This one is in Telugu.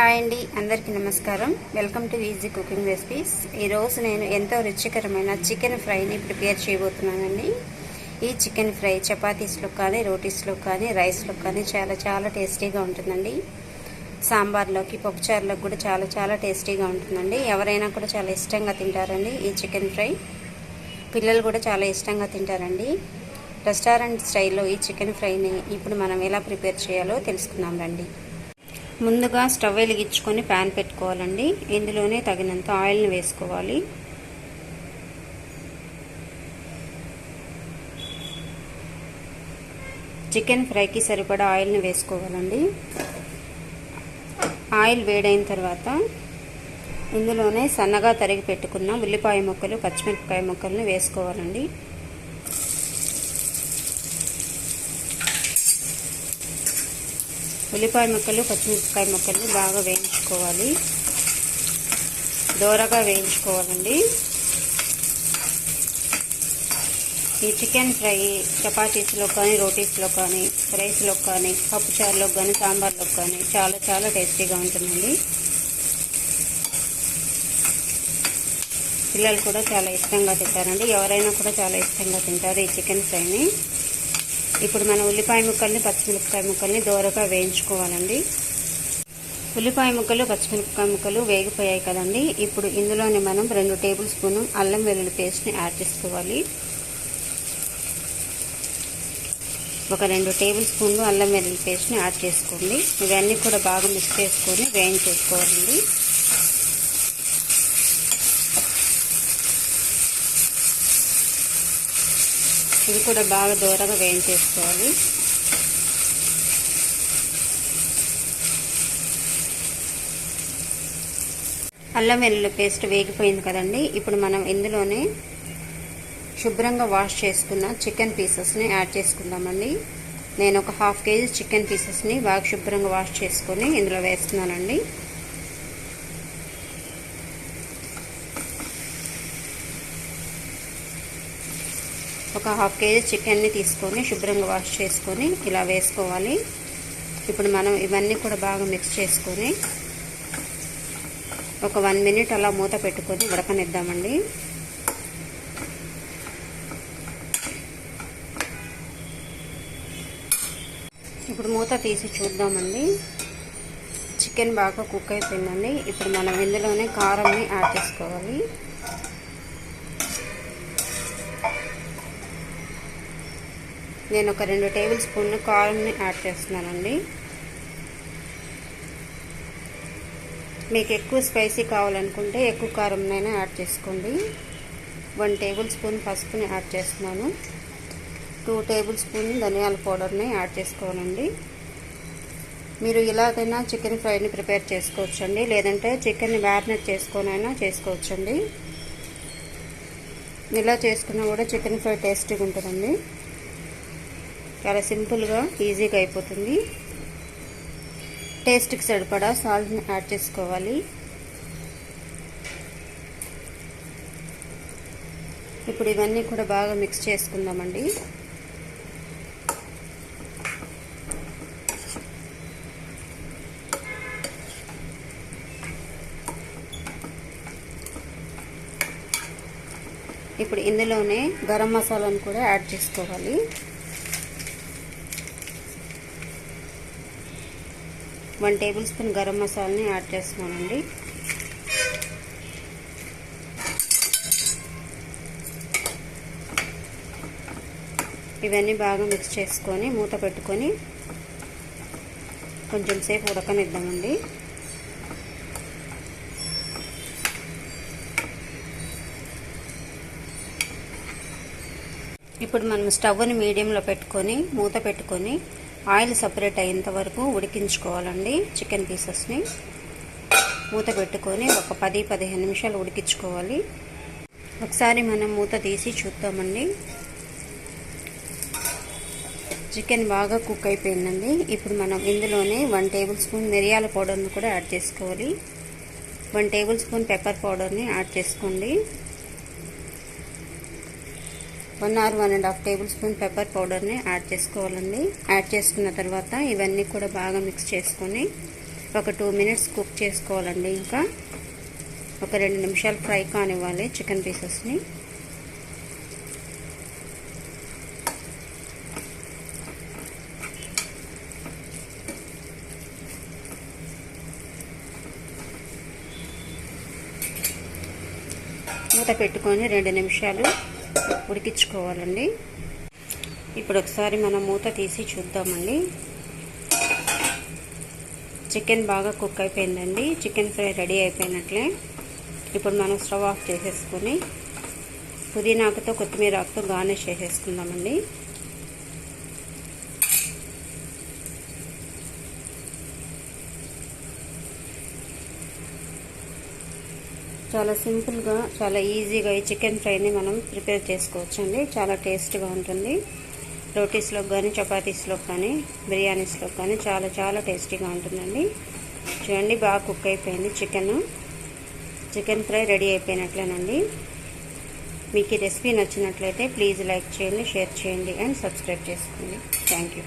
హాయ్ అండి అందరికీ నమస్కారం. Welcome to easy cooking recipes. ఈరోజు నేను ఎంతో రుచికరమైన చికెన్ ఫ్రైని ప్రిపేర్ చేయబోతున్నానండి. ఈ చికెన్ ఫ్రై చపాతీస్లో కానీ రోటీస్లో కానీ రైస్లో కానీ చాలా చాలా టేస్టీగా ఉంటుందండి. సాంబార్లోకి పప్పుచారులోకి కూడా చాలా చాలా టేస్టీగా ఉంటుందండి. ఎవరైనా కూడా చాలా ఇష్టంగా తింటారండి ఈ చికెన్ ఫ్రై. పిల్లలు కూడా చాలా ఇష్టంగా తింటారండి. రెస్టారెంట్ స్టైల్లో ఈ చికెన్ ఫ్రైని ఇప్పుడు మనం ఎలా ప్రిపేర్ చేయాలో తెలుసుకుందాం రండి. ముందుగా స్టవ్ వెలిగించుకొని ప్యాన్ పెట్టుకోవాలండి. ఇందులోనే తగినంత ఆయిల్ని వేసుకోవాలి. చికెన్ ఫ్రైకి సరిపడా ఆయిల్ని వేసుకోవాలండి. ఆయిల్ వేడైన తర్వాత ఇందులోనే సన్నగా తరిగి పెట్టుకున్న ఉల్లిపాయ ముక్కలు పచ్చిమిరపకాయ ముక్కలను వేసుకోవాలండి. ఉల్లిపాయ ముక్కలు పచ్చిమిరపకాయ ముక్కలు బాగా వేయించుకోవాలి. దోరగా వేయించుకోవాలండి. ఈ చికెన్ ఫ్రై చపాతీస్లో కానీ రోటీస్లో కానీ రైస్లో కానీ పప్పుచారులో కానీ సాంబార్లో కానీ చాలా చాలా టేస్టీగా ఉంటుందండి. పిల్లలు కూడా చాలా ఇష్టంగా తింటారండి. ఎవరైనా కూడా చాలా ఇష్టంగా తింటారు ఈ చికెన్ ఫ్రైని. ఇప్పుడు మనం ఉల్లిపాయ ముక్కల్ని పచ్చిమిరపకాయ ముక్కల్ని దోరగా వేయించుకోవాలండి. ఉల్లిపాయ ముక్కలు పచ్చిమిరపకాయ ముక్కలు వేగిపోయాయి కదండి. ఇప్పుడు ఇందులోనే మనం రెండు టేబుల్ స్పూన్ అల్లం వెల్లుల్లి పేస్ట్ని యాడ్ చేసుకోవాలి. ఒక రెండు టేబుల్ స్పూన్లు అల్లం వెల్లుల్లి పేస్ట్ని యాడ్ చేసుకోండి. ఇవన్నీ కూడా బాగా మిక్స్ చేసుకొని వేయించేసుకోవాలండి. ఇది కూడా బాగా దూరంగా వేయించేసుకోవాలి. అల్లం వెల్లుల్లి పేస్ట్ వేగిపోయింది కదండి. ఇప్పుడు మనం ఇందులోనే శుభ్రంగా వాష్ చేసుకున్న చికెన్ పీసెస్ని యాడ్ చేసుకుందామండి. నేను ఒక హాఫ్ కేజీ చికెన్ పీసెస్ని బాగా శుభ్రంగా వాష్ చేసుకొని ఇందులో వేస్తున్నానండి. ఒక హాఫ్ కేజీ చికెన్ని తీసుకొని శుభ్రంగా వాష్ చేసుకొని ఇలా వేసుకోవాలి. ఇప్పుడు మనం ఇవన్నీ కూడా బాగా మిక్స్ చేసుకొని ఒక వన్ మినిట్ అలా మూత పెట్టుకొని ఉడకనిద్దామండి. ఇప్పుడు మూత తీసి చూద్దామండి. చికెన్ బాగా కుక్ అయిపోయిందండి. ఇప్పుడు మనం ఇందులోనే కారంని యాడ్ చేసుకోవాలి. నేను ఒక రెండు టేబుల్ స్పూన్ కారంని యాడ్ చేస్తున్నానండి. మీకు ఎక్కువ స్పైసీ కావాలనుకుంటే ఎక్కువ కారంనైనా యాడ్ చేసుకోండి. వన్ టేబుల్ స్పూన్ పసుపుని యాడ్ చేస్తున్నాను. టూ టేబుల్ స్పూన్ ధనియాల పౌడర్ని యాడ్ చేసుకోనండి మీరు ఇలాగైనా చికెన్ ఫ్రైని ప్రిపేర్ చేసుకోవచ్చండి. లేదంటే చికెన్ని మ్యారినేట్ చేసుకొనైనా చేసుకోవచ్చండి. ఇలా చేసుకున్నా కూడా చికెన్ ఫ్రై టేస్టీగా ఉంటుందండి చాలా సింపుల్గా ఈజీగా అయిపోతుంది. టేస్ట్కి సరిపడా సాల్ట్ని యాడ్ చేసుకోవాలి. ఇప్పుడు ఇవన్నీ కూడా బాగా మిక్స్ చేసుకుందామండి. ఇప్పుడు ఇందులోనే గరం మసాలాను కూడా యాడ్ చేసుకోవాలి. వన్ టేబుల్ స్పూన్ గరం మసాలాని యాడ్ చేస్తున్నానండి. ఇవన్నీ బాగా మిక్స్ చేసుకొని మూత పెట్టుకొని కొంచెం సేపు ఉడకనిద్దామండి. ఇప్పుడు మనం స్టవ్ని మీడియంలో పెట్టుకొని మూత పెట్టుకొని ఆయిల్ సపరేట్ అయ్యేంత వరకు ఉడికించుకోవాలండి చికెన్ పీసెస్ని. మూత పెట్టుకొని ఒక పది పదిహేను నిమిషాలు ఉడికించుకోవాలి. ఒకసారి మనం మూత తీసి చూద్దామండి. చికెన్ బాగా కుక్ అయిపోయిందండి. ఇప్పుడు మనం ఇందులోనే వన్ టేబుల్ స్పూన్ మిరియాల పౌడర్ని కూడా యాడ్ చేసుకోవాలి. వన్ టేబుల్ స్పూన్ పెప్పర్ పౌడర్ని యాడ్ చేసుకోండి. One or one and half tablespoon pepper పౌడర్ని యాడ్ చేసుకోవాలండి. యాడ్ చేసుకున్న తర్వాత ఇవన్నీ కూడా బాగా మిక్స్ చేసుకొని ఒక టూ మినిట్స్ కుక్ చేసుకోవాలండి ఇంకా. ఒక రెండు నిమిషాలు ఫ్రై కానివ్వాలి చికెన్ పీసెస్ని. మూత పెట్టుకొని రెండు నిమిషాలు ఉడికించుకోవాలండి. ఇప్పుడు ఒకసారి మనం మూత తీసి చూద్దామండి. చికెన్ బాగా కుక్ అయిపోయిందండి. చికెన్ ఫ్రై రెడీ అయిపోయినట్లే. ఇప్పుడు మనం స్టవ్ ఆఫ్ చేసేసుకొని పుదీనాకుతో కొత్తిమీర ఆకుతో గార్నిష్ చేసేసుకుందామండి. చాలా సింపుల్గా చాలా ఈజీగా ఈ చికెన్ ఫ్రైని మనం ప్రిపేర్ చేసుకోవచ్చండి. చాలా టేస్ట్గా ఉంటుంది. రోటీస్లో కానీ చపాతీస్లో కానీ బిర్యానీస్లో కానీ చాలా చాలా టేస్టీగా ఉంటుందండి. చూడండి బాగా కుక్ అయిపోయింది చికెన్. చికెన్ ఫ్రై రెడీ అయిపోయినట్లేనండి. మీకు ఈ రెసిపీ నచ్చినట్లయితే ప్లీజ్ లైక్ చేయండి షేర్ చేయండి అండ్ సబ్స్క్రైబ్ చేసుకోండి. Thank you.